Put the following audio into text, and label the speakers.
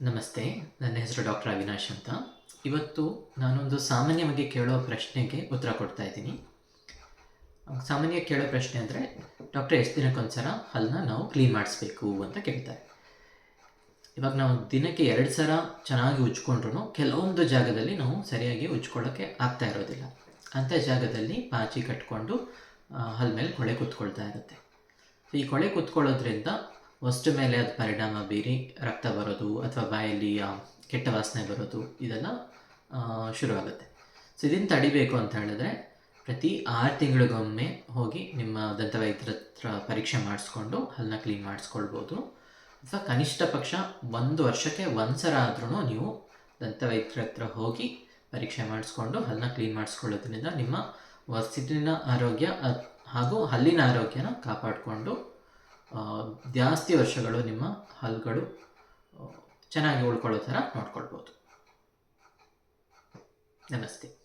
Speaker 1: ನಮಸ್ತೆ, ನನ್ನ ಹೆಸರು ಡಾಕ್ಟರ್ ಅವಿನಾಶ್ ಅಂತ. ಇವತ್ತು ನಾನೊಂದು ಸಾಮಾನ್ಯವಾಗಿ ಕೇಳೋ ಪ್ರಶ್ನೆಗೆ ಉತ್ತರ ಕೊಡ್ತಾ ಇದ್ದೀನಿ. ಸಾಮಾನ್ಯ ಕೇಳೋ ಪ್ರಶ್ನೆ ಅಂದರೆ, ಡಾಕ್ಟರ್ ಎಷ್ಟು ದಿನಕ್ಕೊಂದ್ಸಲ ಹಲ್ಲನ್ನ ನಾವು ಕ್ಲೀನ್ ಮಾಡಿಸ್ಬೇಕು ಅಂತ ಕೇಳ್ತಾರೆ. ಇವಾಗ ನಾವು ದಿನಕ್ಕೆ ಎರಡು ಸಲ ಚೆನ್ನಾಗಿ ಉಜ್ಕೊಂಡ್ರು ಕೆಲವೊಂದು ಜಾಗದಲ್ಲಿ ನಾವು ಸರಿಯಾಗಿ ಉಜ್ಕೊಳ್ಳೋಕ್ಕೆ ಆಗ್ತಾ ಇರೋದಿಲ್ಲ. ಅಂಥ ಜಾಗದಲ್ಲಿ ಪಾಚಿ ಕಟ್ಕೊಂಡು ಹಲ್ ಮೇಲೆ ಕೊಳೆ ಕೂತ್ಕೊಳ್ತಾ ಇರುತ್ತೆ. ಈ ಕೊಳೆ ಕೂತ್ಕೊಳ್ಳೋದ್ರಿಂದ ವಸ್ತು ಮೇಲೆ ಅದು ಪರಿಣಾಮ ಬೀರಿ ರಕ್ತ ಬರೋದು ಅಥವಾ ಬಾಯಲ್ಲಿ ಕೆಟ್ಟ ವಾಸನೆ ಬರೋದು ಇದೆಲ್ಲ ಶುರುವಾಗುತ್ತೆ. ಸೊ ಇದನ್ನು ತಡಿಬೇಕು ಅಂತ ಹೇಳಿದ್ರೆ ಪ್ರತಿ ಆರು ತಿಂಗಳಿಗೊಮ್ಮೆ ಹೋಗಿ ನಿಮ್ಮ ದಂತವೈದ್ಯರ ಹತ್ರ ಪರೀಕ್ಷೆ ಮಾಡಿಸ್ಕೊಂಡು ಹಲ್ಲನ್ನ ಕ್ಲೀನ್ ಮಾಡಿಸ್ಕೊಳ್ಬೋದು. ಅಥವಾ ಕನಿಷ್ಠ ಪಕ್ಷ ಒಂದು ವರ್ಷಕ್ಕೆ ಒಂದು ಸಲ ಆದ್ರೂ ನೀವು ದಂತವೈದ್ಯರ ಹತ್ರ ಹೋಗಿ ಪರೀಕ್ಷೆ ಮಾಡಿಸ್ಕೊಂಡು ಹಲ್ಲನ್ನ ಕ್ಲೀನ್ ಮಾಡಿಸ್ಕೊಳ್ಳೋದ್ರಿಂದ ನಿಮ್ಮ ವಸ್ತಿನ ಆರೋಗ್ಯ ಹಾಗೂ ಹಲ್ಲಿನ ಆರೋಗ್ಯನ ಕಾಪಾಡಿಕೊಂಡು ಜಾಸ್ತಿ ವರ್ಷಗಳು ನಿಮ್ಮ ಹಲ್ಲುಗಳು ಚೆನ್ನಾಗಿ ಉಳ್ಕೊಳ್ಳೋ ಥರ ನೋಡ್ಕೊಳ್ಬೋದು. ನಮಸ್ತೆ.